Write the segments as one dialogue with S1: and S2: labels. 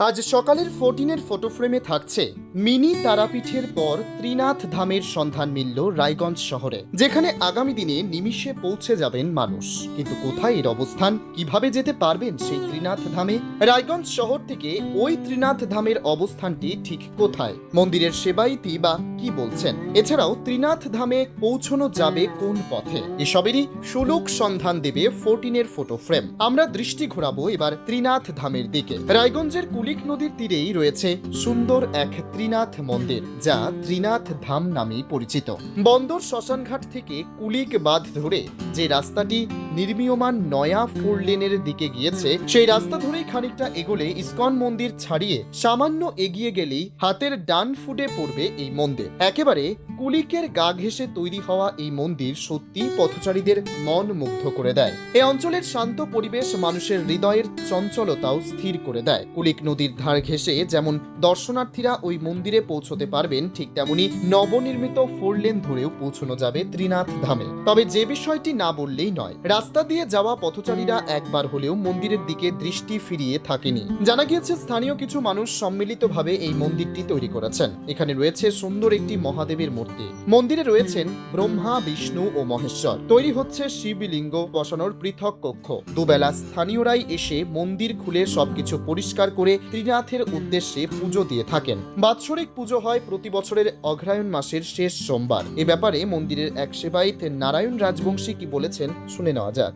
S1: আজ সকালের ফোরটিনের ফটো ফ্রেমে থাকছে মিনি তারাপীঠের পর ত্রিনাথ ধামের সন্ধান মিলল রায়গঞ্জ শহরে, যেখানে আগামী দিনে নিমিষে পৌঁছে যাবেন মানুষ। কিন্তু কোথায় এর অবস্থান, কীভাবে যেতে পারবেন সেই ত্রিনাথ ধামে? রায়গঞ্জ শহর থেকে ওই ত্রিনাথ ধামের অবস্থানটি ঠিক কোথায়? মন্দিরের সেবাইতি বা কি বলছেন? এছাড়াও ত্রিনাথ ধামে পৌঁছানো যাবে কোন পথে? এসবেরই সুলোক সন্ধান দেবে ফোরটিনের ফটো ফ্রেম আমরা দৃষ্টি ঘোরাবো এবার ত্রিনাথ ধামের দিকে। রায়গঞ্জের কুলিক নদীর তীরেই রয়েছে সুন্দর এক ত্রিনাথ মন্দির, যা ত্রিনাথ ধাম নামেই পরিচিত। বন্দর শ্মশানঘাট থেকে কুলিক বাঁধ ধরে যে রাস্তাটি নির্মীয়মান নয়া ফোর লেনের দিকে গিয়েছে, সেই রাস্তা ধরেই খানিকটা এগোলে ইস্কন মন্দির ছাড়িয়ে সামান্য এগিয়ে গেলেই হাতের ডান ফুটে পড়বে এই মন্দির। একেবারে কুলিকের গা ঘেঁষে তৈরি হওয়া এই মন্দির সত্যি পথচারীদের মন মুগ্ধ করে দেয়। এই অঞ্চলের শান্ত পরিবেশ মানুষের হৃদয়ের চঞ্চলতাও স্থির করে দেয় কুলিক নদীর ধার ঘেঁষে যেমন দর্শনার্থীরা ওই মন্দিরে পৌঁছতে পারবেন, ঠিক তেমনি নবনির্মিত ফোর লেন ধরেও পৌঁছানো যাবে ত্রিনাথ ধামে। তবে যে বিষয়টি না বললেই নয়, রাস্তা দিয়ে যাওয়া পথচারীরা একবার হলেও মন্দিরের দিকে দৃষ্টি ফিরিয়ে থাকেনি। জানা গিয়েছে, স্থানীয় কিছু মানুষ সম্মিলিতভাবে এই মন্দিরটি তৈরি করেছেন। এখানে রয়েছে সুন্দর একটি মহাদেবের মূর্তি। মন্দিরে রয়েছেন ব্রহ্মা, বিষ্ণু ও মহেশ্বর। তৈরি হচ্ছে শিবলিঙ্গ বসানোর পৃথক কক্ষ। দুবেলা স্থানীয়রাই এসে মন্দির খুলে সবকিছু পরিষ্কার করে ত্রিনাথের উদ্দেশ্যে পুজো দিয়ে থাকেন। বাৎসরিক পুজো হয় প্রতি বছরের অগ্রায়ণ মাসের শেষ সোমবার। এ ব্যাপারে মন্দিরের এক সেবায়িত নারায়ণ রাজবংশী কি বলেছেন শুনে নেওয়া যাক।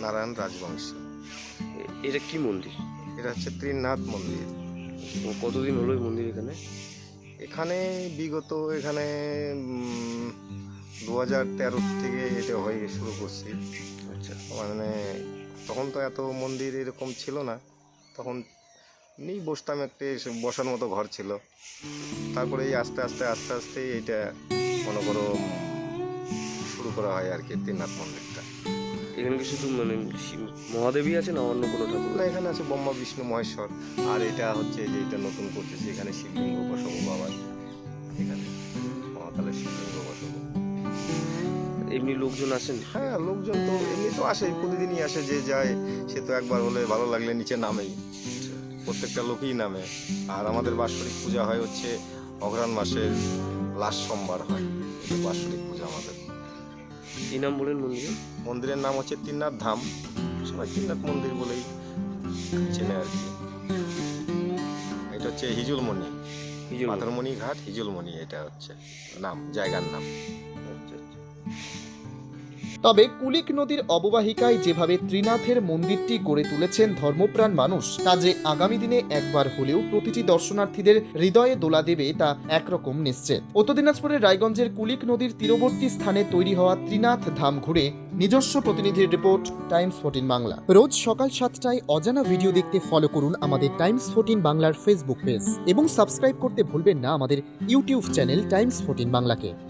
S2: নারায়ণ রাজবংশী।
S3: এটা কি মন্দির?
S2: এটা হচ্ছে ত্রিনাথ মন্দির।
S3: কতদিন হলো এই মন্দির এখানে?
S2: এখানে বিগত এখানে দু হাজার তেরো থেকে এটা হয়ে শুরু করছি।
S3: আচ্ছা।
S2: মানে তখন তো এত মন্দির এরকম ছিল না। তখন নেই বসতাম একটা বসার মতো ঘর ছিল। তারপরে এই আস্তে আস্তে আস্তে আস্তে এইটা মনে করো শুরু করা হয় আর কি ত্রিনাথ মন্দিরটা।
S3: এখানে কি শুধু মানে মহাদেবী আছে না অন্য কোনো ঠাকুর?
S2: না এখানে আছে ব্রহ্মা বিষ্ণু মহেশ্বর। আর এটা হচ্ছে যে এটা নতুন করতেছি এখানে শিবলিঙ্গ বসাবো বাবা। এখানে মহাকালের শিবলিঙ্গ বসাবো।
S3: এমনি লোকজন আসেন?
S2: হ্যাঁ লোকজন তো এমনি তো আসে প্রতিদিনই আসে যে যায় সে তো একবার হলে ভালো লাগলে নিচে নামেই প্রত্যেকটা লোকই নামে। আর আমাদের বাৎসরিক পূজা হয় হচ্ছে অঘ্রাণ মাসের লাস্ট সোমবার হয়। বাৎসরিক পূজা আমাদের।
S3: কি নাম বলেন মন্দিরে?
S2: মন্দিরের নাম হচ্ছে তিননাথ ধাম। সবাই তিননাথ মন্দির বলেই চেনে আর কি। এটা হচ্ছে হিজুলমণি পাথরমণি ঘাট হিজুলমণি এটা হচ্ছে নাম জায়গার নাম।
S3: আচ্ছা, আচ্ছা।
S1: তবে কুলিক নদীর অববাহিকায় যেভাবে ত্রিনাথের মন্দিরটি গড়ে তুলেছেন ধর্মপ্রাণ মানুষ, তা যে আগামী দিনে একবার হলেও প্রতিটি দর্শনার্থীদের হৃদয়ে দোলা দেবে তা একরকম নিশ্চিত উত্তর দিনাজপুরের রায়গঞ্জের কুলিক নদীর তীরবর্তী স্থানে তৈরি হওয়া ত্রিনাথ ধাম ঘুরে নিজস্ব প্রতিনিধির রিপোর্ট, টাইমস ফোর্টিন বাংলা। রোজ সকাল সাতটায় অজানা ভিডিও দেখতে ফলো করুন আমাদের টাইমস ফোর্টিন বাংলার ফেসবুক পেজ এবং সাবস্ক্রাইব করতে ভুলবেন না আমাদের ইউটিউব চ্যানেল টাইমস ফোর্টিন বাংলাকে।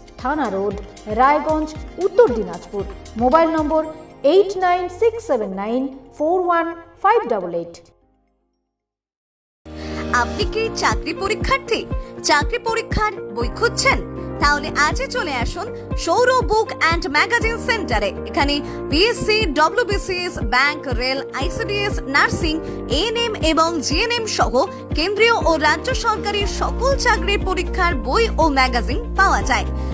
S4: থানা road, Raiganj, Uttar Dinajpur. Mobile number eight nine six seven nine four one five double eight
S5: আপনি কি চাকরি পরীক্ষার্থী? চাকরি পরীক্ষার বই খুঁজছেন? তাহলে আজই চলে আসুন সৌর বুক অ্যান্ড ম্যাগাজিন সেন্টারে। এখানে BSc WBCS bank, rail ICDS nursing ANM এবং জিএনএম সহ কেন্দ্রীয় ও রাজ্য সরকারের সকল চাকরির পরীক্ষার বই ও ম্যাগাজিন পাওয়া যায়।